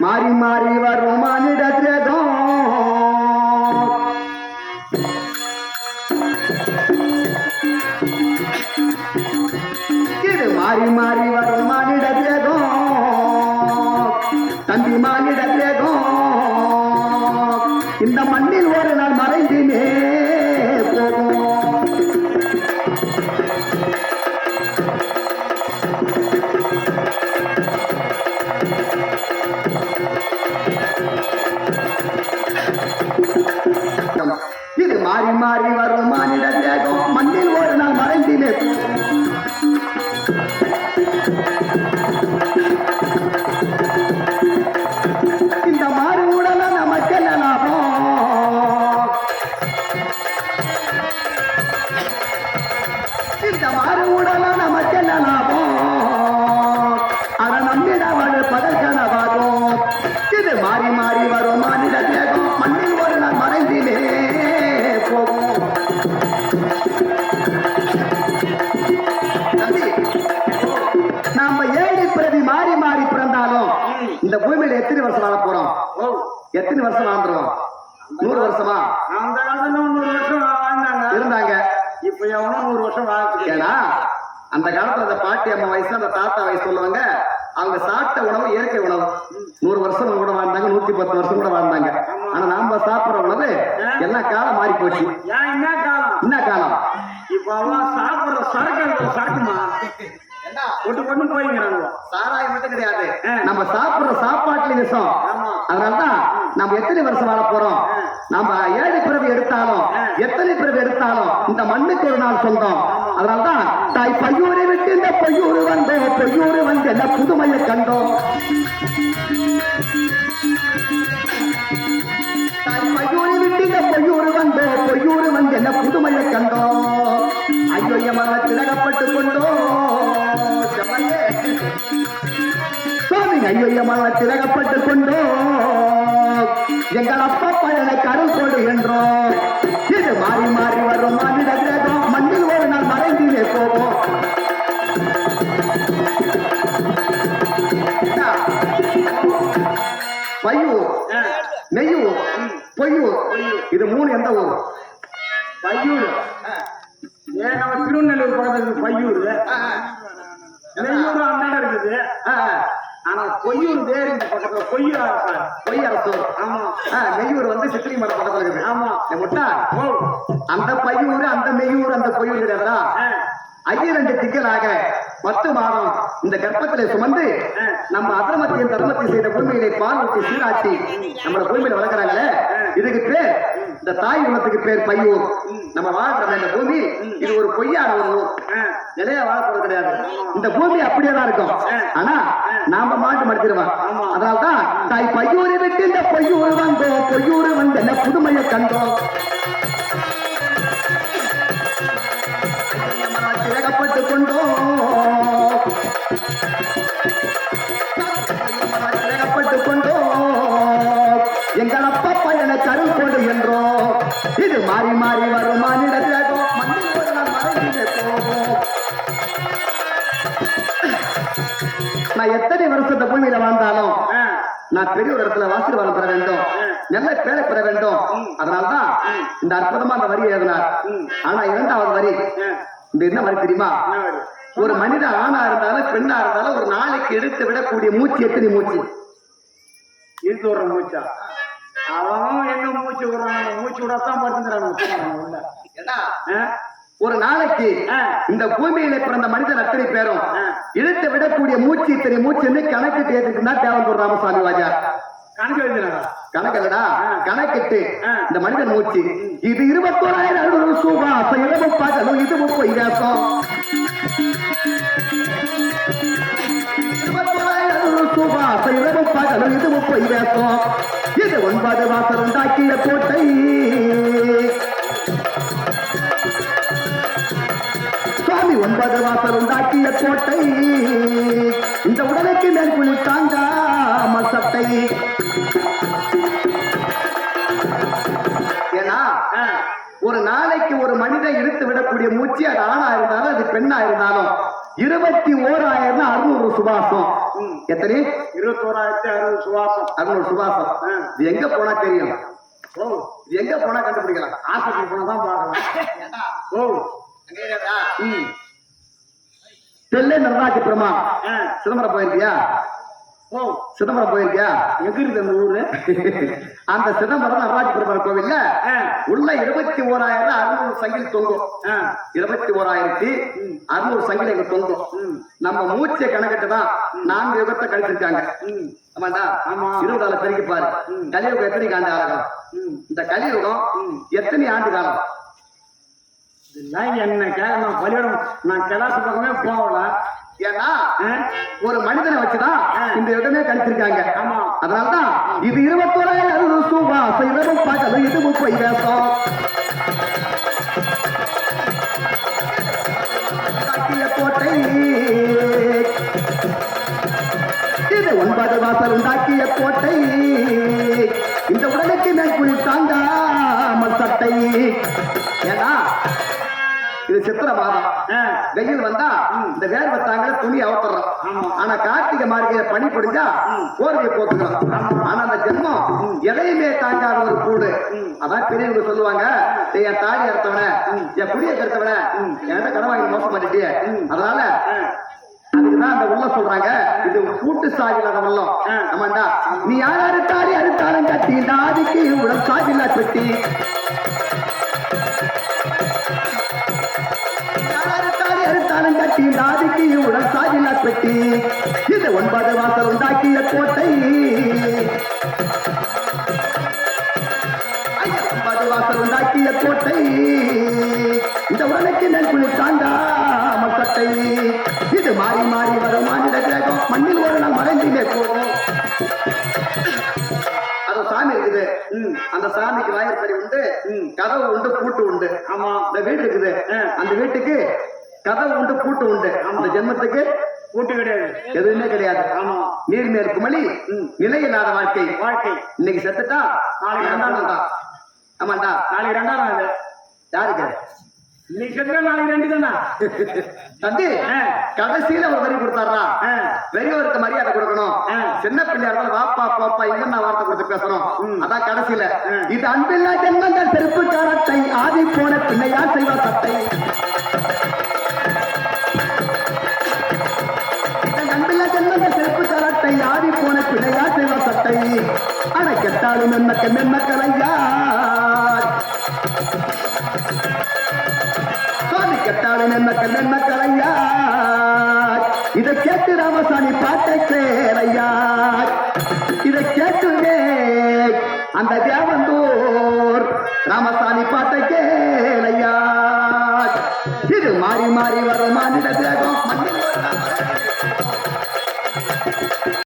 மாறி மாறி வரும் மானிடத்திரகம் இது மாறி மாறி வரும் மானிடத்திரகம் தம்பி மானிடத்திரகம் இந்த மண்ணில் மாறி வரும் மானிட தேகம் மண்ணில் ஒரு நாள் மறைந்திலே போகும். நாம ஏழு பிறவி மாறி மாறி பிறந்தாலும் இந்த பூமியில எத்தனை வருஷம் வாழ போறோம்? ஓ எத்தனை வருஷம் வாழ்ந்துருவோம்? நூறு வருஷமா? அந்த காலத்துல நூறு வருஷம் வாழ்ந்தாங்க இருந்தாங்க. இப்ப எவனோ நூறு வருஷம் ஏன்னா அந்த காலத்துல அந்த பாட்டி அம்மா வயசு அந்த தாத்தா வயசு சொல்லுவாங்க அவங்க சாப்பிட்ட உணவு இயற்கை உணவு. நூறு வருஷம் கூட வாழ்ந்தாங்க நூத்தி பத்து வருஷம் கூட வாழ்ந்தாங்க. ஆனா நாம சாப்பிடுற உணவு எல்லாம் காலம் மாறி போச்சு ஏன் என்ன காலம்? என்ன காலம்? இப்ப சாப்பிடுற சரக்கு சரக்குமா? ஒட்டு கொண்டு போய்ங்கிறாங்க சாராயம் மட்டும் கிடையாது. நம்ம சாப்பிடுற சாப்பாட்டுல விஷம். அதனால்தான் நம்ம எத்தனை வருஷம் வாழ போறோம்? நம்ம ஏழு பிறவி எடுத்தாலும் எத்தனை பிறவி எடுத்தாலும் இந்த மண்ணுக்கு ஒரு நாள் சொந்தம். அதனால்தான் தாய் பையூரை விட்டு இந்த பையூர் வந்தோம் பையூர் வந்து என்ன புதுமையை கண்டோம். சுவாமி ஐயம்மா திலகப்பட்டு கொண்டோ எங்கள் அப்பா பயனை கருள் என்றோம். இது மாறி மாறி வரும் மாநில கிரகம். மண்ணில் ஒரு நாள் மறைந்திலே போவோம்? பையூர் நெய்யூர். பொய்யூர். இது மூணு எந்த ஊர்? பையூர் நம்ம பக்கத்துல பையூர் நெய்யூர் அண்ணன் இருக்குது. ஆனா பொய்யூர் வேறு இந்த பக்கத்துல பொய்யூர் அரசாங்க பொய்யரசூர் ஆமா. ஆ, நெய்யூர் வந்து சித்திரை மரம் பக்கத்துல இருக்குது ஆமா. முட்டா? அந்த பையூர் அந்த மெய்யூர் அந்த பொய்யூர் கிடையாதுடா ஐயிரண்டு திக்கலாக பத்து மாதம் இந்த கர்ப்பத்திலே சுமந்து நம்ம அதர்மத்தையும் தர்மத்தையும் செய்த பூமியிலே பால் ஊட்டி சீராட்டி நம்மள பூமியில வளர்க்குறாங்களே? இதுக்கு பேர் இந்த தாய் குலத்துக்கு பேர் பையூர். நம்ம வாழ்ற இந்த பூமி இது ஒரு பொய்யான ஒரு ஊர் நிலையா வாழப்போறது கிடையாது. இந்த பூமி அப்படியே தான் இருக்கும். ஆனா நாம மாட்டு மடிச்சிருவோம் அதனால்தான் தாய் பையூரை விட்டு இந்த பொய்யூர் வந்தோம் பொய்யூர் வந்து புதுமையை கண்டோம். நான் எத்தனை வருஷத்தை பூமியில வாழ்ந்தாலும் நான் பெரிய ஒரு இடத்துல ஆசீர்வாதம் பெற வேண்டும். நல்ல பேரை பெற வேண்டும். அதனால்தான் இந்த அற்புதமான வரி எழுதினார். ஆனா இரண்டாவது வரி இந்த என்ன வரி தெரியுமா? ஒரு மனிதன் ஆணா இருந்தாலும் பெண்ணா இருந்தாலும் ஒரு நாளைக்கு எடுத்து விடக்கூடிய மூச்சு எத்தனை மூச்சு? இழுத்து விடுற மூச்சா? அவன் மூச்சு விடுறான் மூச்சு ஒரு நாளைக்கு. இந்த பூமியில பிறந்த மனிதன் அத்தனை பேரும். இழுத்து விடக்கூடிய மூச்சு இத்தனை மூச்சுன்னு கணக்கிட்டு ஏற்றுக்குன்னா தேவன்பூர் ராமசாமி வாஜா. கணக்கு எழுதினாரா கணக்கல்லடா கணக்கிட்டு ஆ. இந்த மனிதன் மூச்சு. இது இருபத்தோராயிரம் அறுநூறு சுவாசம் இரவு பகலும் இது முப்பது இலக்கம் இருபத்தோராயிரம் இது முப்பது இலக்கம் இது ஒன்பது மாசம் உண்டாக்கிய கோட்டை சுவாமி ஒன்பது மாசம் உண்டாக்கிய கோட்டை இந்த உடலுக்கு மேற்குழி தாங்காம சட்டை ஏன்னா ஒரு நாளைக்கு ஒரு மனிதன் இழுத்து விடக்கூடிய மூச்சு அது ஆணா இருந்தாலும் அது பெண்ணா இருந்தாலும் இருபத்தி ஓராயிரம் அறுநூறு சுபாசம். எத்தனை? இருபத்தோராயிரத்தி அறுபது சுவாசம் அறுநூறு சுபாசம். ஆ. இது எங்க போனா தெரியும்? ஓ. இது எங்க போனா கண்டுபிடிக்கலாம்? ஆஸ்பத்திரி போனா தான் பார்க்கலாம் ஓ. தெல்லை நடராஜ பெருமா சிதம்பரம் போயிருக்கியா? ஓ சிதம்பரம் போயிருக்கியா எங்க இருக்கு அந்த ஊரு? அந்த சிதம்பரம் நடராஜ பெருமாள் கோவில்ல உள்ள இருபத்தி ஓராயிரம் அறுநூறு சங்கிலி தொங்கும். இருபத்தி ஓராயிரத்தி அறுநூறு சங்கிலி அங்க தொங்கும். நம்ம மூச்சை கணக்கிட்டு தான் நான்கு யுகத்தை கழிச்சிருக்காங்க. ஆமாண்டா? ஆமா. இருபதால பெருக்கி பாரு. கலியுகம் எத்தனை ஆண்டு காலம் இந்த கலியுகம். எத்தனை ஆண்டு காலம்? என்ன கேட்க நான் பள்ளியோடம் நான் கிளாஸ் பக்கமே போகல. ஏன்னா ஒரு மனிதனை வச்சுதான் இந்த இடமே கழிச்சிருக்காங்க ஆமா. அதனாலதான் இது இருபத்தோராயிரம் அறுநூறு சுவாசம் இரவும் இது முப்பை வேஷம் கோட்டை இது ஒன்பது வாசல் உண்டாக்கிய கோட்டை இது சித்திர மாதம் வெயில் வந்தா இந்த வேர்வை தாங்கல துணி அவத்துறோம். ஆனா கார்த்திகை மார்கழி பனி பொடிஞ்சா கோரிக்கை போட்டுக்கிறோம். ஆனா அந்த ஜென்மம் எதையுமே தாங்காத ஒரு கூடு. அதான் பெரியவங்க சொல்லுவாங்க "டேய், என் தாலி அறுத்தவன என் புடிய கருத்தவன என்கிட்ட கடன் வாங்கி மோசம் பண்ணிட்டியே. அதனால அதுக்குதான் அந்த உள்ள சொல்றாங்க இது கூட்டு சாகிலாத உள்ளம். ஆமாண்டா. நீ யார் அறுத்தாடி அறுத்தாலும் கட்டி நாதிக்கு உடல் சாகிலா பெட்டி. கட்டி நாதிக்கு உடல் சாகிலா பெட்டி. இது ஒன்பது வாசல் உண்டாக்கிய கோட்டை. ஒன்பது வாசல் உண்டாக்கிய கோட்டை. இந்த உடலுக்கு நெல்குழி தாண்டா மக்கட்டை இது மாறி மாறி வரும் மாநில கிரகம். மண்ணில் ஒரு நாள் மறைந்திலே போகும். சாமி இருக்குது. அந்த சாமிக்கு வாயிற்படி உண்டு. கதவு உண்டு பூட்டு உண்டு. ஆமா அந்த வீடு இருக்குது. அந்த வீட்டுக்கு கதவு உண்டு பூட்டு உண்டு. அந்த ஜென்மத்துக்கு கூட்டு கிடையாது. எதுவுமே கிடையாது. ஆமா. நீர்மேல் குமளி நிலையில்லாத வாழ்க்கை. வாழ்க்கை. இன்னைக்கு செத்துட்டா நாளைக்கு ரெண்டாம் தான். ஆமாண்டா. நாளைக்கு ரெண்டாம் நாள் யாருக்கு? இன்னைக்கு நாளைக்கு ரெண்டு தானா? தம்பி ஆ. கடைசியில ஒரு வரி கொடுத்தாரா. பெரியவருக்கு மரியாதை கொடுக்கணும். சின்ன பிள்ளையா இருந்தாலும் வாப்பா பாப்பா இங்க நான் வார்த்தை கொடுத்து பேசணும். அதான் கடைசியில. இது அன்பில்லா ஜென்மங்கள் செருப்பு காரத்தை ஆதி போன பிள்ளையா செய்வா சட்டை விளையாட்டு போன பிள்ளையா செய்வா சட்டை அட கெட்டாலும் மென்மக்க மென்மக்கலையா சுவாமி கெட்டாலும் இதை கேட்டு ராமசாமி பாட்டை கேளையா இதை கேட்டுமே அந்த தேவ